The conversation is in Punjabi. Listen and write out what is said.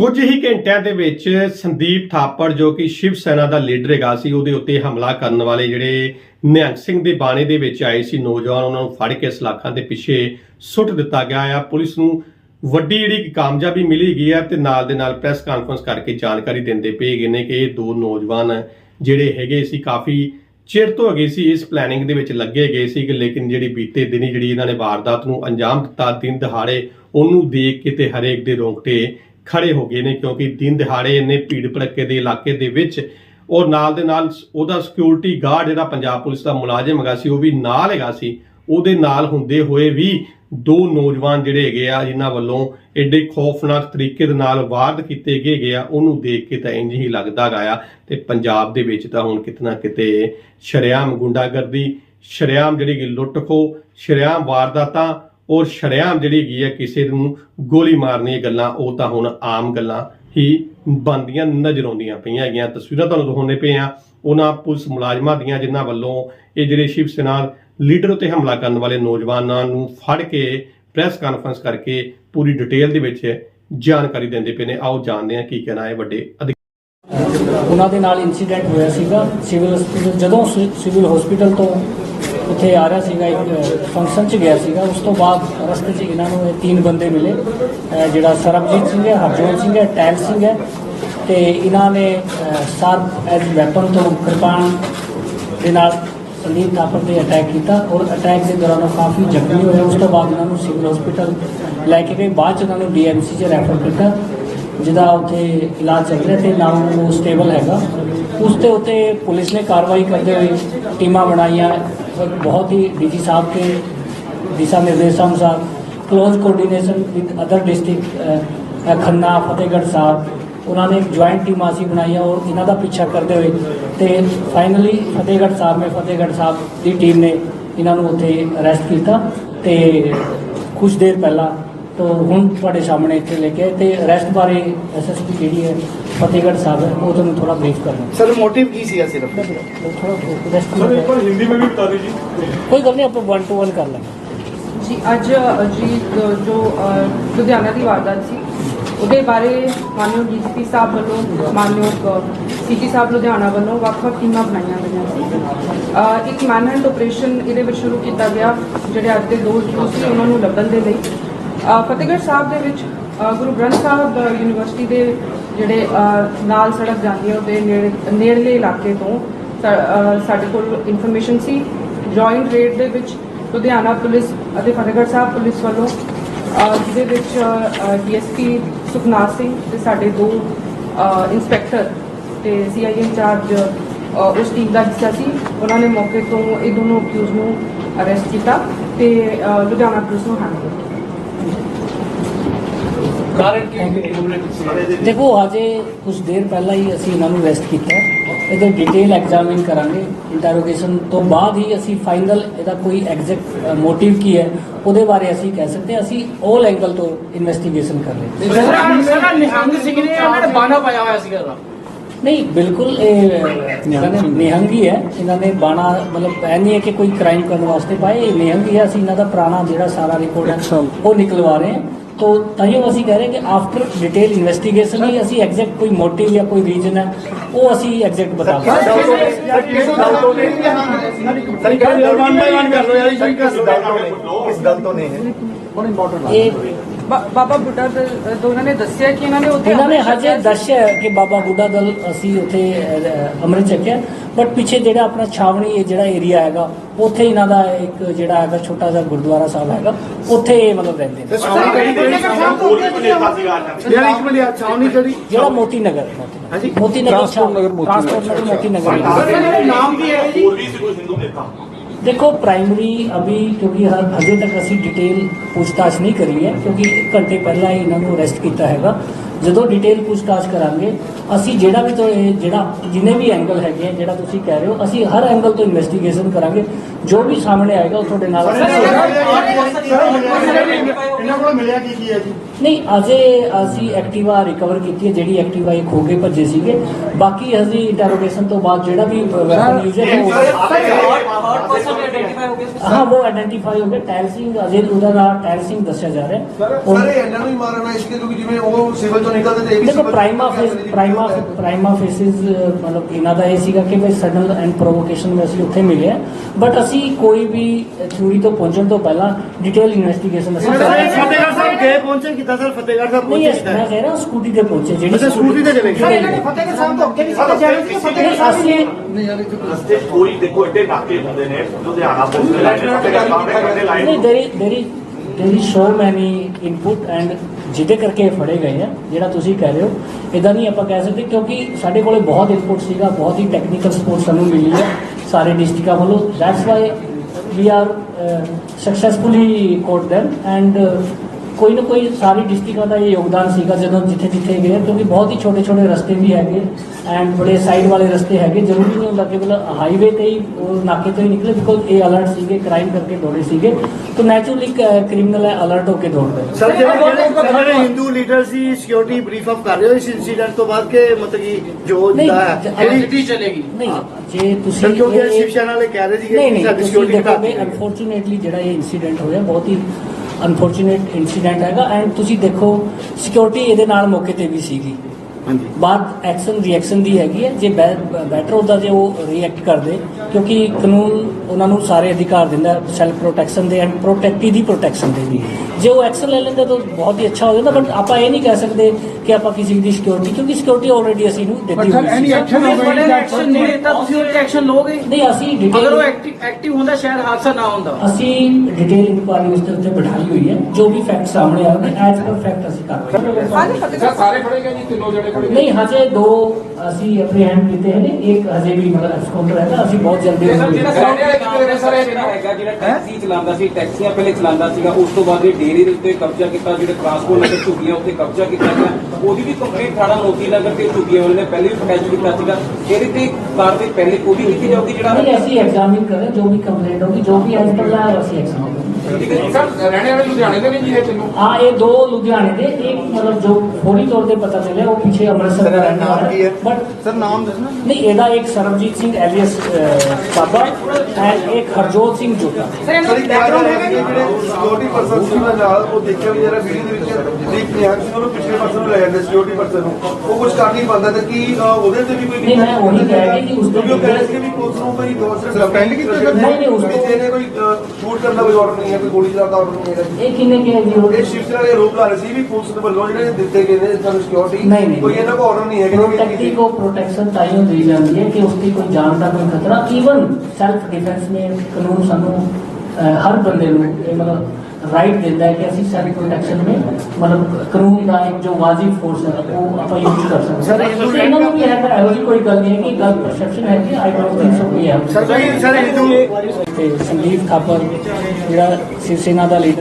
ਕੁਝ ਹੀ ਘੰਟਿਆਂ ਦੇ ਵਿੱਚ ਸੰਦੀਪ ਥਾਪੜ, ਜੋ ਕਿ ਸ਼ਿਵ ਸੈਨਾ ਦਾ ਲੀਡਰ ਹੈਗਾ ਸੀ, ਉਹਦੇ ਉੱਤੇ ਹਮਲਾ ਕਰਨ ਵਾਲੇ ਜਿਹੜੇ ਨਿਹੰਗ ਸਿੰਘ ਦੇ ਬਾਣੇ ਦੇ ਵਿੱਚ ਆਏ ਸੀ। ਨੌਜਵਾਨ ਉਹਨਾਂ ਨੂੰ ਫੜ ਕੇ ਸਲਾਖਾਂ ਦੇ ਪਿੱਛੇ ਸੁੱਟ ਦਿੱਤਾ ਗਿਆ ਆ। ਪੁਲਿਸ ਨੂੰ ਵੱਡੀ ਜਿਹੜੀ ਕਾਮਯਾਬੀ ਮਿਲੀ ਗਈ ਹੈ ਤੇ ਨਾਲ ਦੇ ਨਾਲ ਪ੍ਰੈਸ ਕਾਨਫਰੰਸ ਕਰਕੇ ਜਾਣਕਾਰੀ ਦਿੰਦੇ ਪਏ ਗਏ ਨੇ ਕਿ ਇਹ ਦੋ ਨੌਜਵਾਨ ਜਿਹੜੇ ਹੈਗੇ ਸੀ, ਕਾਫੀ ਚਿਰ ਤੋਂ ਹੈਗੇ ਸੀ, ਇਸ ਪਲੈਨਿੰਗ ਦੇ ਵਿੱਚ ਲੱਗੇ ਗਏ ਸੀ ਕਿ ਲੇਕਿਨ ਜਿਹੜੀ ਬੀਤੇ ਦਿਨੀ ਜਿਹੜੀ ਇਹਨਾਂ ਨੇ ਵਾਰਦਾਤ ਨੂੰ ਅੰਜਾਮ ਦਿੱਤਾ, ਦਿਨ ਦਿਹਾੜੇ ਉਹਨੂੰ ਦੇਖ ਕੇ ਤੇ ਹਰੇਕ ਦੇ ਰੋਂਗਟੇ ਖੜੇ ਹੋ ਗਏ ਨੇ ਕਿਉਂਕਿ ਦਿਨ ਦਿਹਾੜੇ ਇੰਨੇ ਭੀੜ ਭੜੱਕੇ ਦੇ ਇਲਾਕੇ ਦੇ ਵਿੱਚ ਔਰ ਨਾਲ ਦੇ ਨਾਲ ਉਹਦਾ ਸਿਕਿਉਰਿਟੀ ਗਾਰਡ ਜਿਹੜਾ ਪੰਜਾਬ ਪੁਲਿਸ ਦਾ ਮੁਲਾਜ਼ਮ ਹੈਗਾ ਸੀ, ਉਹ ਵੀ ਨਾਲ ਹੈਗਾ ਸੀ। ਉਹਦੇ ਨਾਲ ਹੁੰਦੇ ਹੋਏ ਵੀ ਦੋ ਨੌਜਵਾਨ ਜਿਹੜੇ ਹੈਗੇ ਆ, ਜਿਨ੍ਹਾਂ ਵੱਲੋਂ ਐਡੇ ਖੌਫਨਾਕ ਤਰੀਕੇ ਦੇ ਨਾਲ ਵਾਰਦ ਕੀਤੇ ਗਏ ਗਏ ਆ, ਉਹਨੂੰ ਦੇਖ ਕੇ ਤਾਂ ਇੰਜ ਹੀ ਲੱਗਦਾ ਗਿਆ ਤੇ ਪੰਜਾਬ ਦੇ ਵਿੱਚ ਤਾਂ ਹੁਣ ਕਿਤਨਾ ਕਿਤੇ ਸ਼ਰੇਆਮ ਗੁੰਡਾਗਰਦੀ, ਸ਼ਰੇਆਮ ਜਿਹੜੀ ਕਿ ਲੁੱਟ ਖੋ ਸ਼ਰੇਆਮ ਵਾਰਦਾਤਾਂ ਔਰ ਸ਼ਰੇਆਮ ਜਿਹੜੀ ਹੈਗੀ ਹੈ ਕਿਸੇ ਨੂੰ ਗੋਲੀ ਮਾਰਨੀ ਇਹ ਗੱਲਾਂ, ਉਹ ਤਾਂ ਹੁਣ ਆਮ ਗੱਲਾਂ ਹੀ ਬੰਦੀਆਂ ਨਜ਼ਰ ਆਉਂਦੀਆਂ ਪਈਆਂ ਹੈਗੀਆਂ। ਤਸਵੀਰਾਂ ਤੁਹਾਨੂੰ ਦਿਖਾਉਂਦੇ ਪਏ ਆ ਉਹਨਾਂ ਪੁਲਿਸ ਮੁਲਾਜ਼ਮਾਂ ਦੀਆਂ, ਜਿਨ੍ਹਾਂ ਵੱਲੋਂ ਇਹ ਜਿਹੜੇ ਸ਼ਿਵ ਸੈਨਾ ਲੀਡਰ ਉਤੇ ਹਮਲਾ ਕਰਨ ਵਾਲੇ ਨੌਜਵਾਨਾਂ ਨੂੰ ਫੜ ਕੇ ਪ੍ਰੈਸ ਕਾਨਫਰੰਸ ਕਰਕੇ ਪੂਰੀ ਡਿਟੇਲ ਦੇ ਵਿੱਚ ਜਾਣਕਾਰੀ ਦਿੰਦੇ ਪਏ ਨੇ। ਆਓ ਜਾਣਦੇ ਹਾਂ ਕੀ ਕਹਿਣਾ ਹੈ ਵੱਡੇ ਅਧਿਕਾਰੀ ਉਹਨਾਂ ਦੇ ਨਾਲ ਇਨਸੀਡੈਂਟ ਹੋਇਆ ਸੀਗਾ। ਸਿਵਲ ਹਸਪੀਟਲ, ਜਦੋਂ ਸਿਵਲ ਹਸਪੀਟਲ ਤੋਂ ਉੱਥੇ ਆ ਰਿਹਾ ਸੀਗਾ, ਇੱਕ ਫੰਕਸ਼ਨ 'ਚ ਗਿਆ ਸੀਗਾ। ਉਸ ਤੋਂ ਬਾਅਦ ਰਸਤੇ 'ਚ ਇਹਨਾਂ ਨੂੰ ਇਹ ਤਿੰਨ ਬੰਦੇ ਮਿਲੇ। ਜਿਹੜਾ ਸਰਬਜੀਤ ਸਿੰਘ ਹੈ, ਹਰਜੋਤ ਸਿੰਘ ਹੈ ਟੈਲ ਸਿੰਘ ਹੈ ਤੇ ਇਹਨਾਂ ਨੇ ਸਾਰ ਐਜ ਵੈਪਨ ਤੋਂ ਕਿਰਪਾਨ ਦੇ ਨਾਲ ਸੰਦੀਪ ਥਾਪਰ ਤੇ ਅਟੈਕ ਕੀਤਾ ਔਰ ਅਟੈਕ ਦੇ ਦੌਰਾਨ ਉਹ ਕਾਫੀ ਜ਼ਖਮੀ ਹੋਏ। ਉਸ ਤੋਂ ਬਾਅਦ ਉਹਨਾਂ ਨੂੰ ਸਿਵਲ ਹਸਪੀਟਲ ਲੈ ਕੇ ਗਏ। ਬਾਅਦ ਚ ਉਹਨਾਂ ਨੂੰ ਡੀਐਮਸੀ 'ਚ ਰੈਫਰ ਕੀਤਾ, ਜਿਹਦਾ ਉੱਥੇ ਇਲਾਜ ਚੱਲ ਰਿਹਾ ਤੇ ਨਾਮ ਉਹ ਸਟੇਬਲ ਹੈਗਾ। ਉਸ ਦੇ ਉੱਤੇ ਪੁਲਿਸ ਨੇ ਕਾਰਵਾਈ ਕਰਦੇ ਹੋਏ ਟੀਮਾਂ ਬਣਾਈਆਂ। ਇੱਕ ਬਹੁਤ ਹੀ ਡੀਜੀ ਸਾਹਿਬ ਕੇ ਦਿਸ਼ਾ ਨਿਰਦੇਸ਼ਾਂ ਅਨੁਸਾਰ close coordination with other district Khanna, Fatehgarh Sahib, ਉਹਨਾਂ ਨੇ ਜੁਆਇੰਟ ਟੀਮ ਅਸੀਂ ਬਣਾਈਆਂ ਔਰ ਇਹਨਾਂ ਦਾ ਪਿੱਛਾ ਕਰਦੇ ਹੋਏ ਤੇ ਫਾਈਨਲੀ ਫਤਿਹਗੜ੍ਹ ਸਾਹਿਬ ਮੇ ਫਤਿਹਗੜ੍ਹ ਸਾਹਿਬ ਦੀ ਟੀਮ ਨੇ ਇਹਨਾਂ ਨੂੰ ਉੱਥੇ ਅਰੈਸਟ ਕੀਤਾ ਤੇ ਕੁਝ ਦੇਰ ਪਹਿਲਾਂ ਤੋਂ ਹੁਣ ਤੁਹਾਡੇ ਸਾਹਮਣੇ ਇੱਥੇ ਲੈ ਕੇ ਆਏ ਤੇ ਅਰੈਸਟ ਬਾਰੇ ਐਸਐਸਪੀ ਜਿਹੜੀ ਹੈ ਫਤਿਹਗੜ੍ਹ ਸਾਹਿਬ ਹੈ ਉਹ ਤੁਹਾਨੂੰ ਥੋੜਾ ਬਰੀਫ ਕਰਨਾ ਸਰ ਮੋਟਿਵ ਕੀ ਸੀਗਾ ਸਿਰਫ? ਥੋੜਾ ਰੈਸਟ ਹਿੰਦੀ ਵਿੱਚ ਵੀ ਬਤਾ ਦਿਓ ਜੀ। ਕੋਈ ਗੱਲ ਨਹੀਂ ਆਪਾਂ 1 ਟੂ 1 ਕਰ ਲਾਂਗੇ। ਜੀ ਅੱਜ ਅ, ਜੀ ਅ, ਜੋ ਅ, ਲੁਧਿਆਣਾ ਦੀ ਵਾਰਦਾਤ ਸੀ ਉਹਦੇ ਬਾਰੇ ਮਾਨਯੋਗ ਡੀਸੀਪੀ ਸਾਹਿਬ ਵੱਲੋਂ ਮਾਨਯੋਗ ਸੀਪੀ ਸਾਹਿਬ ਲੁਧਿਆਣਾ ਵੱਲੋਂ ਵੱਖ-ਵੱਖ ਟੀਮਾਂ ਬਣਾਈਆਂ ਗਈਆਂ ਸੀ। ਅ, ਇੱਕ ਮੈਨਹੰਟ ਆਪਰੇਸ਼ਨ ਇਹਦੇ ਵਿੱਚ ਸ਼ੁਰੂ ਕੀਤਾ ਗਿਆ ਜਿਹੜੇ ਅੱਜ ਦੇ ਦੋ ਅਕਿਊਜ਼ ਸੀ ਉਹਨਾਂ ਨੂੰ ਲੱਭਣ ਦੇ ਲਈ। ਫਤਿਹਗੜ੍ਹ ਸਾਹਿਬ ਦੇ ਵਿੱਚ ਗੁਰੂ ਗ੍ਰੰਥ ਸਾਹਿਬ ਯੂਨੀਵਰਸਿਟੀ ਦੇ ਜਿਹੜੇ ਨਾਲ ਸੜਕ ਜਾਂਦੀ ਹੈ ਉਹਦੇ ਨੇੜੇ ਨੇੜਲੇ ਇਲਾਕੇ ਤੋਂ ਸਾਡੇ ਕੋਲ ਇਨਫੋਰਮੇਸ਼ਨ ਸੀ। ਜੁਆਇੰਟ ਰੇਡ ਦੇ ਵਿੱਚ ਲੁਧਿਆਣਾ ਪੁਲਿਸ ਅਤੇ ਫਤਿਹਗੜ੍ਹ ਸਾਹਿਬ ਪੁਲਿਸ ਵੱਲੋਂ ਜਿਹਦੇ ਵਿੱਚ ਡੀਐਸਪੀ ਸੁਖਨਾਥ ਸਿੰਘ ਤੇ ਸਾਡੇ ਦੋ ਅ, ਇੰਸਪੈਕਟਰ ਤੇ ਸੀਆਈਏ ਇੰਚਾਰਜ ਉਸ ਟੀਮ ਦਾ ਹਿੱਸਾ ਸੀ। ਉਹਨਾਂ ਨੇ ਮੌਕੇ ਤੋਂ ਇਹ ਦੋਨੋਂ ਅਕਿਊਜ਼ ਨੂੰ ਅਰੈਸਟ ਕੀਤਾ ਤੇ ਲੁਧਿਆਣਾ ਪੁਲਿਸ ਨੂੰ ਹੈਂਡ ਦੇਖੋ ਅਜੇ ਕੁਝ ਦੇਰ ਪਹਿਲਾਂ ਹੀ ਅਸੀਂ ਇਹਨਾਂ ਨੂੰ ਅਰੈਸਟ ਕੀਤਾ। ਇਹਦੇ ਡਿਟੇਲ ਐਗਜ਼ਾਮਿਨ ਕਰਾਂਗੇ। ਇੰਟਰੋਗੇਸ਼ਨ ਤੋਂ ਬਾਅਦ ਹੀ ਅਸੀਂ ਫਾਈਨਲ ਇਹਦਾ ਕੋਈ ਐਗਜ਼ੈਕਟ ਮੋਟਿਵ ਕੀ ਹੈ ਉਹਦੇ ਬਾਰੇ ਅਸੀਂ ਕਹਿ ਸਕਦੇ ਹਾਂ। ਅਸੀਂ 올 ਐਂਗਲ ਤੋਂ ਇਨਵੈਸਟੀਗੇਸ਼ਨ ਕਰ ਰਹੇ ਹਾਂ। ਸਰ ਨਿਹੰਗ ਸਿੰਘ ਨੇ ਉਹਨਾਂ ਨੇ ਬਾਣਾ ਪਾਇਆ ਹੋਇਆ ਸੀਗਾ ਨਹੀਂ ਬਿਲਕੁਲ ਇਹ ਇਹਨਾਂ ਨਿਹੰਗ ਹੀ ਇਹਨਾਂ ਨੇ ਬਾਣਾ ਮਤਲਬ ਇਹ ਨਹੀਂ ਹੈ ਕਿ ਕੋਈ ਕ੍ਰਾਈਮ ਕਰਨ ਵਾਸਤੇ ਪਾਏ। ਇਹ ਨਿਹੰਗ ਹੀ ਹੈ। ਅਸੀਂ ਇਹਨਾਂ ਦਾ ਪੁਰਾਣਾ ਜਿਹੜਾ ਸਾਰਾ ਰਿਕਾਰਡ ਹੈ ਉਹ ਨਿਕਲਵਾ ਰਹੇ ਹਾਂ। ਤੋ ਤਾਈਓ ਅਸੀਂ ਕਹਿ ਰਹੇ ਕਿ ਆਫਟਰ ਡਿਟੇਲ ਇਨਵੈਸਟੀਗੇਸ਼ਨ ਹੀ ਅਸੀਂ ਐਗਜ਼ੈਕਟ ਕੋਈ ਮੋਟਿਵ ਜਾਂ ਕੋਈ ਰੀਜ਼ਨ ਹੈ ਉਹ ਅਸੀਂ ਐਗਜ਼ੈਕਟ ਬਤਾਵਾਂਗੇ ਸਰ ਕਿਹੜੇ ਵਨ ਬਾਈ ਵਨ ਕਰ ਲੋ ਯਾਰ ਜੀ ਕਿਸ ਦਲ ਤੋਂ ਨੇ ਕਿਸ ਦਲ ਤੋਂ ਨੇ ਇਹ ਬਾਬਾ ਬੁੱਢਾ ਦਲ ਦੋਨਾਂ ਨੇ ਦੱਸਿਆ ਕਿ ਇਹਨਾਂ ਨੇ ਉੱਥੇ ਇਹਨਾਂ ਨੇ ਹਜੇ। ਦੱਸਿਆ ਕਿ ਬਾਬਾ ਬੁੱਢਾ ਦਲ ਅਸੀਂ ਉੱਥੇ ਅੰਮ੍ਰਿਤ ਛਕਿਆ ਬਟ ਪਿੱਛੇ ਜਿਹੜਾ ਆਪਣਾ ਛਾਵਣੀ ਇਹ ਜਿਹੜਾ ਏਰੀਆ ਹੈਗਾ ਉੱਥੇ ਇਹਨਾਂ ਦਾ ਇੱਕ ਜਿਹੜਾ ਹੈਗਾ ਛੋਟਾ ਜਿਹਾ ਗੁਰਦੁਆਰਾ ਸਾਹਿਬ ਹੈਗਾ ਉੱਥੇ ਇਹ ਮਤਲਬ ਰਹਿੰਦੇ ਨੇ। ਛਾਉਣੀ ਕਿਹੜੀ ਕਿਹੜੀ ਯਾਰ ਇੱਕ ਮਿੰਟ ਯਾਰ ਛਾਉਣੀ ਕਿਹੜੀ? ਜਿਹੜਾ ਮੋਤੀ ਨਗਰ ਮੋਤੀ ਨਗਰ ਹਾਂਜੀ। ਮੋਤੀ ਨਗਰ ਟਰਾਂਸਪੋਰਟ ਨਗਰ ਮੋਤੀ ਨਗਰ ਸਰ ਨਾਮ ਕੀ ਹੈ ਜੀ ਦੇਖੋ ਪ੍ਰਾਇਮਰੀ ਅਭੀ ਕਿਉਂਕਿ ਹ- ਹਜੇ ਤੱਕ ਅਸੀਂ ਡਿਟੇਲ ਪੁੱਛਤਾਛ ਨਹੀਂ ਕਰੀ ਹੈ ਕਿਉਂਕਿ ਇੱਕ ਘੰਟੇ ਪਹਿਲਾਂ ਹੀ ਇਹਨਾਂ ਨੂੰ ਅਰੈਸਟ ਕੀਤਾ ਹੈਗਾ ਜਦੋਂ ਡਿਟੇਲ ਪੁੱਛਤਾਛ ਕਰਾਂਗੇ ਅਸੀਂ ਜਿਹੜਾ ਵੀ ਜਿਹੜਾ ਜਿੰਨੇ ਵੀ ਐਂਗਲ ਹੈਗੇ ਆ ਜਿਹੜਾ ਤੁਸੀਂ ਕਹਿ ਰਹੇ ਹੋ ਅਸੀਂ ਹਰ ਐਂਗਲ ਤੋਂ ਇਨਵੈਸਟੀਗੇਸ਼ਨ ਕਰਾਂਗੇ ਜੋ ਵੀ ਸਾਹਮਣੇ ਆਏਗਾ ਉਹ ਤੁਹਾਡੇ ਨਾਲ ਇਹਨਾਂ ਕੋਲ ਮਿਲਿਆ ਕੀ ਕੀ ਹੈ ਜੀ ਨਹੀਂ ਅਜੇ ਅਸੀਂ ਐਕਟਿਵਾ ਰਿਕਵਰ ਕੀਤੀ ਹੈ ਜਿਹੜੀ ਐਕਟਿਵਾ ਇਹ ਖੋ ਕੇ ਭੱਜੇ ਸੀਗੇ ਬਾਕੀ ਅਸੀਂ ਇੰਟਰੋਗੇਸ਼ਨ ਤੋਂ ਬਾਅਦ ਜਿਹੜਾ ਵੀ ਵੈਪਨ ਯੂਜ਼ ਹੈ ਉਹ ਹਾਂ ਉਹ ਆਇਡੈਂਟੀਫਾਈ ਹੋ ਗਿਆ ਟੈਲ ਸਿੰਘ ਅਜੇ ਉਹਦਾ ਨਾਮ ਟੈਲ ਸਿੰਘ ਦੱਸਿਆ ਜਾ ਰਿਹਾ। ਹੈ ਉਹ- ਸਾਰੇ ਇਹਨਾਂ ਨੂੰ ਹੀ ਮਾਰਨਾ ਇਸ ਕਿਉਂਕਿ ਜਿਵੇਂ ਉਹ ਸਿਵਲ ਤੋਂ ਨਿਕਲਦੇ ਤੇ ਇਹ ਵੀ ਦੇਖੋ prima facie prima prima facie ਮਤਲਬ ਇਹਨਾਂ ਦਾ ਇਹ ਸੀਗਾ ਕਿ ਬਈ ਸਡਨ ਐਂਡ ਪ੍ਰੋਵੋਕੇਸ਼ਨ ਵਿੱਚ ਅਸੀਂ ਉੱਥੇ ਮਿਲੇ ਬਟ ਅਸੀਂ ਕੋਈ ਵੀ ਥਿਊਰੀ ਤੋਂ ਪਹੁੰਚਣ ਤੋਂ ਪਹਿਲਾਂ ਡਿਟੇਲ ਇਨਵੈਸਟੀਗੇਸ਼ਨ ਅਸੀਂ ਸਾਹਿਬ ਗਏ ਪਹੁੰਚੇ ਕਿੱਦਾਂ ਸਰ? ਫਤਿਹਗੜ੍ਹ ਸਾਹਿਬ ਨਹੀਂ ਪਹੁੰਚੇ ਮੈਂ ਕਹਿ ਰਿਹਾ ਸਕੂਟੀ ਤੇ ਪਹੁੰਚੇ ਜਿਹੜੀ ਅੱਛਾ, ਸਕੂਟੀ ਤੇ ਚਲੇ ਗਏ। ਸਰ ਇਹਨਾਂ ਨੇ ਫਤਿਹਗੜ੍ਹ ਸਾਹਿਬ ਤੋਂ ਅੱਗੇ ਵੀ ਅਸੀਂ ਰਸਤੇ 'ਚ ਕੋਈ ਦੇਖੋ ਐਡੇ ਨਾਕੇ ਹੁੰਦੇ ਨੇ ਲੁਧਿਆਣਾ ਪੁਲਿਸ ਦੇ ਲਾਈਨ ਫਤਿਹਗੜ੍ਹ ਸਾਹਿਬ ਦੇ ਲਾਈਨ ਨਹੀਂ ਦੇਰੀ ਦੇਰੀ ਦੇਰੀ ਸ਼ੋ ਮੈਨੀ ਇਨਪੁਟ ਐਂਡ ਜਿਹਦੇ ਕਰਕੇ ਇਹ ਫੜੇ ਗਏ ਆ ਜਿਹੜਾ ਤੁਸੀਂ ਕਹਿ ਰਹੇ ਹੋ ਇਦਾਂ ਨਹੀਂ ਆਪਾਂ ਕਹਿ ਸਕਦੇ ਕਿਉਂਕਿ ਸਾਡੇ ਕੋਲੇ ਬਹੁਤ ਇਨਪੁਟ ਸੀਗਾ ਬਹੁਤ ਹੀ ਟੈਕਨੀਕਲ ਸਪੋਰਟ ਸਾਨੂੰ ਮਿਲੀ ਹੈ ਸਾਰੇ ਡਿਸਟ੍ਰਿਕਟਾਂ ਵੱਲੋਂ। That's why we are successfully caught them and ਕੋਈ ਨਾ ਕੋਈ ਸਾਰੀ ਡਿਸਟ੍ਰਿਕਟਾਂ ਦਾ ਇਹ ਯੋਗਦਾਨ ਸੀਗਾ ਜਦੋਂ ਜਿੱਥੇ ਜਿੱਥੇ ਗਏ ਕਿਉਂਕਿ ਬਹੁਤ ਹੀ ਛੋਟੇ ਛੋਟੇ ਰਸਤੇ ਵੀ ਹੈਗੇ ਐਂਡ ਬੜੇ ਸਾਈਡ ਵਾਲੇ ਰਸਤੇ ਹੈਗੇ ਜ਼ਰੂਰੀ ਨਹੀਂ ਹੁੰਦਾ ਕਿ ਮਤਲਬ ਹਾਈਵੇ ਤੇ ਹੀ ਉਹ ਨਾਕੇ ਤੋਂ ਹੀ ਨਿਕਲੇ ਬਿਕੋਜ਼ ਇਹ ਅਲਰਟ ਸੀਗੇ ਕ੍ਰਾਈਮ ਕਰਕੇ ਦੌੜੇ ਸੀਗੇ ਤਾਂ ਨੈਚੁਰਲੀ ਕ੍ਰਿਮੀਨਲ ਹੈ ਅਲਰਟ ਹੋ ਕੇ ਦੌੜਦੇ ਨੇ। ਸਰ ਜਿਹੜੇ ਜਿਹੜੇ ਜਿਹੜੇ ਹਿੰਦੂ ਲੀਡਰ ਸੀ ਸਿਕਿਉਰਿਟੀ ਬਰੀਫ ਅਪ ਕਰ ਰਹੇ ਹੋ ਇਸ ਇਨਸੀਡੈਂਟ ਤੋਂ ਬਾਅਦ ਕਿ ਮਤਲਬ ਕਿ ਜੋ ਨਹੀਂ ਜਿੱਦਾਂ ਹੈ ਜਿਹੜੀ ਜਿਹੜੀ ਚਲੇਗੀ ਨਹੀਂ ਜੇ ਤੁਸੀਂ ਸਰ ਕਿਉਂਕਿ ਇਹ- ਸ਼ਿਵ ਸੈਨਾ ਵਾਲੇ ਕਹਿ ਰਹੇ ਸੀਗੇ ਨਹੀਂ ਕਿ ਨਹੀਂ ਸਾਡੀ ਤੁਸੀਂ ਸਿਕਿਉਰਿਟੀ ਦੇਖੋਗੇ ਘਟਾ ਅਨਫੋਰਚੂਨੇਟਲੀ ਜਿਹੜਾ ਇਹ ਇਨਸੀਡੈਂਟ ਹੋਇਆ ਬਹੁਤ ਹੀ ਅਨਫੋਰਚੂਨੇਟ ਇਨਸੀਡੈਂਟ ਹੈਗਾ ਐਂਡ ਤੁਸੀਂ ਦੇਖੋ ਸਿਕਿਉਰਿਟੀ ਇਹਦੇ ਨਾਲ ਮੌਕੇ ਤੇ ਵੀ ਸੀਗੀ। ਹਾਂਜੀ। ਬਾਅਦ ਐਕਸ਼ਨ ਰਿਐਕਸ਼ਨ ਦੀ ਹੈਗੀ ਹੈ। ਜੇ ਬੈਟਰ ਹੁੰਦਾ ਜੇ ਉਹ ਰਿਐਕਟ ਕਰਦੇ। ਕਿਉਂਕਿ ਕਾਨੂੰਨ ਉਹਨਾਂ ਨੂੰ ਸਾਰੇ ਅਧਿਕਾਰ ਦਿੰਦਾ ਸੈਲਫ ਪ੍ਰੋਟੈਕਸ਼ਨ ਦੇ ਐਂਡ ਪ੍ਰੋਟੈਕਟੀ ਦੀ ਪ੍ਰੋਟੈਕਸ਼ਨ ਦੇ ਵੀ। ਜੇ ਉਹ ਐਕਸ਼ਨ ਲੈ ਲੈਂਦੇ ਤਾਂ ਬਹੁਤ ਹੀ ਅੱਛਾ ਹੋ ਜਾਂਦਾ ਬਟ ਆਪਾਂ ਇਹ ਨਹੀਂ ਕਹਿ ਸਕਦੇ ਕਿ ਆਪਾਂ ਕਿਸੇ ਦੀ ਸਿਕਿਉਰਿਟੀ ਕਿਉਂਕਿ ਸਿਕਿਉਰਿਟੀ ਆਲਰੇਡੀ ਅਸੀਂ ਨੂੰ ਦਿੱਤੀ ਹੋਈ ਸੀ। ਐਕਸ਼ਨ ਐਕਸ਼ਨ ਨਹੀਂ ਲੈਂਦਾ ਤੁਸੀਂ ਉਹ ਐਕਸ਼ਨ ਲੋਗੇ ਨਹੀਂ ਅਸੀਂ ਅਗਰ ਉਹ ਡਿਟੇਲ ਐਕਟਿਵ ਐਕਟਿਵ ਹੁੰਦਾ ਸ਼ਾਇਦ ਹਾਦਸਾ ਨਾ ਹੁੰਦਾ। ਅਸੀਂ ਡਿਟੇਲ ਇਨਕੁਆਇਰੀ ਉਸ ਦੇ ਉੱਤੇ ਬਿਠਾਈ ਹੋਈ ਹੈ ਜੋ ਵੀ ਫੈਕਟ ਸਾਹਮਣੇ ਆਉਣਗੇ ਐਜ਼ ਪਰ ਫੈਕਟ ਅਸੀਂ ਕਰ ਰਹੇ ਹਾਂ। ਸਾਰੇ ਫਤਿਹਗੜ੍ਹ ਸਾਰੇ ਫੜੇ ਗਏ ਜੀ? ਤਿੰਨੋਂ ਜਣੇ ਫੜੇ ਗਏ? ਨਹੀਂ ਹਜੇ ਦੋ ਅਸੀਂ ਐਪਰੀਹੈਂਡ ਕੀਤੇ ਹਨ ਇੱਕ ਹਜੇ ਵੀ ਮਤਲਬ ਐਕਸਕਾਊਂਟਰ ਹੈਗਾ ਅਸੀਂ ਬਹੁਤ ਜਲਦੀ ਉਹਨੂੰ ਜਿਹੜਾ ਸਾਡੇ ਵਾਲੇ ਕਿਤੇ ਨੇ ਸਾਰੇ ਜਿਹੜਾ ਹੈਗਾ ਜਿਹੜਾ ਟੈਕਸੀ ਚਲਾਉਂਦਾ ਸੀ ਟੈਕਸੀਆਂ ਪਹਿਲੇ ਚਲਾਉਂਦਾ ਸੀਗਾ ਉਸ ਤੋਂ ਬਾਅਦ ਇਹ ਡੇਰੀ ਦੇ ਉੱਤੇ ਕਬਜ਼ਾ ਕੀਤਾ ਜਿਹੜੇ ਟਰਾਂਸਪੋਰਟ ਨਗਰ ਝੁੱਗੀਆਂ ਉੱਤੇ ਕਬਜ਼ਾ ਕੀਤਾ ਗਿਆ। ਉਹਦੀ ਵੀ ਕੰਪਲੀਟ ਥਾਣਾ ਮੋਤੀ ਨਗਰ ਤੇ ਝੁੱਗੀਆਂ ਵਾਲੇ ਨੇ ਪਹਿਲੇ ਵੀ ਅਟੈਚ ਕੀਤਾ ਸੀਗਾ। ਇਹਦੇ ਤੇ ਕਾਰਵਾਈ ਪਹਿਲੇ ਉਹ ਵੀ ਕੀਤੀ ਜਾਊਗੀ ਜਿਹੜਾ ਨਹੀਂ ਅਸੀਂ ਐਗਜ਼ਾਮਿਨ ਕਰ ਰਹੇ ਜੋ ਵੀ ਕੰਪਲੇਂਟ ਹੋਗੀ ਜੋ ਵੀ ਐਜ਼ ਪਰ ਹੈ ਅਸੀਂ ਐਗਜ਼ਾਮਿਨ ਸਰ ਰਹਿਣੇ ਵਾਲੇ ਲੁਧਿਆਣੇ ਦੇ ਨੇ ਜੀ ਇਹ ਤਿੰਨੋਂ ਹਾਂ ਇਹ ਦੋ ਲੁਧਿਆਣੇ ਦੇ ਇੱਕ ਮਤਲਬ ਜੋ ਫੌਰੀ ਤੌਰ ਤੇ ਪਤਾ ਚੱਲਿਆ ਉਹ ਪਿੱਛੇ ਅੰਮ੍ਰਿਤਸਰ ਦਾ ਰਹਿਣ ਨਾਮ ਕੀ ਹੈ? ਬਟ ਸਰ ਨਾਮ ਦੱਸਣਾ ਨਹੀਂ ਇਹਦਾ ਇੱਕ ਸਰਬਜੀਤ ਸਿੰਘ ਐਲੀਅਸ ਸਾਬਾ ਐਂਡ ਇੱਕ ਹਰਜੋਤ ਸਿੰਘ ਜੋਤਾ ਸਰ ਇੱਕ ਬੈਕਗ੍ਰਾਉਂਡ ਹੈ ਜਿਹੜੇ ਸਿਕਿਉਰਿਟੀ ਪਰਸਨ ਸੀ ਉਹਨਾਂ ਨਾਲ ਉਹ ਦੇਖਿਆ ਵੀ ਜਿਹੜਾ ਵੀਡੀਓ ਦੇ ਵਿੱਚ ਦੀਪ ਨਿਹੰਗ ਸਿੰਘ ਉਹਨੂੰ ਪਿਛਲੇ ਪਰਸਨ ਨੂੰ ਲੈ ਜਾਂਦੇ ਸਿਕਿਉਰਿਟੀ ਪਰਸਨ ਨੂੰ ਉਹ ਕੁਝ ਕਰ ਨਹੀਂ ਪਾਉਂਦਾ ਤੇ ਕੀ ਅਹ, ਉਹਦੇ ਤੇ ਵੀ ਕੋਈ ਨਹੀਂ, ਮੈਂ ਉਹੀ ਕਹਿ ਰਿਹਾ ਕਿ ਉਸ ਦੇ ਕਿਉਂਕਿ ਉਹ ਕਹਿ ਰਹੇ ਸੀ ਵੀ ਪੁਲਿਸ ਨੂੰ ਕੋਈ ਸਸਪੈਂਡ ਕੀਤਾ ਗਿਆ ਨਹੀਂ, ਨਹੀਂ, ਉਸ ਤੋਂ- ਇਹਨੇ ਕੋਈ ਸ਼ੂਟ ਕਰਨ ਦਾ ਕੋਈ ਆਰਡਰ ਨਹੀਂ ਹੈ ਕੋਈ ਗੋਲੀ ਚਲਾਉਣ ਦਾ ਆਰਡਰ ਨਹੀਂ ਹੈ ਇਹ ਕਿੰਨੇ ਕੇ ਜੀ ਉਹ ਇਹ ਸ਼ਿਵ ਸੈਨਾ ਦੇ ਆਰੋਪ ਲਾ ਰਹੇ ਸੀ ਵੀ ਪੁਲਿਸ ਦੇ ਵੱਲੋਂ ਜਿਹੜੇ ਦਿੱਤੇ ਗਏ ਨੇ ਸਾਨੂੰ ਸਿਕਿਉਰਿਟੀ ਨਹੀਂ, ਨਹੀਂ। ਕੋਈ ਇਹਨਾਂ ਕੋਲ ਆਰਡਰ ਨਹੀਂ ਹੈ ਕਿ प्रोटेक्टी को प्रोटेक्शन ताइयों दी जाती है कि उसकी कोई जान का कोई खतरा ਈਵਨ ਸੈਲਫ ਡਿਫੈਂਸ में ਕਾਨੂੰਨ ਸਾਨੂੰ ਅਹ, ਹਰ ਬੰਦੇ ਨੂੰ ਇਹ ਮਤਲਬ ਰਾਈਟ ਦਿੰਦਾ ਹੈ ਕਿ ਅਸੀਂ ਸੈਲਫ ਪ੍ਰੋਟੈਕਸ਼ਨ में ਮਤਲਬ ਕਾਨੂੰਨ ਦਾ ਇੱਕ ਜੋ ਵਾਜਿਬ ਫੋਰਸ ਹੈ ਉਹ ਆਪਾਂ ਯੂਜ਼ ਕਰ ਸਕਦੇ ਸਰ ਇਹਨਾਂ ਨੂੰ ਵੀ ਹੈ ਇਹੋ ਜਿਹੀ ਕੋਈ ਗੱਲ ਨਹੀਂ ਹੈ ਕਿ ਗਲਤ ਪਰਸੈਪਸ਼ਨ ਹੈ ਕਿ ਆਈ ਡੋਨਟ ਥਿੰਕ ਸੋ ਵੀ ਹੈ ਸਰ ਸਰ ਹਿੰਦੂ ਤੇ ਸੰਦੀਪ ਥਾਪਰ ਜਿਹੜਾ ਸ਼ਿਵ ਸੈਨਾ ਦਾ ਲੀਡਰ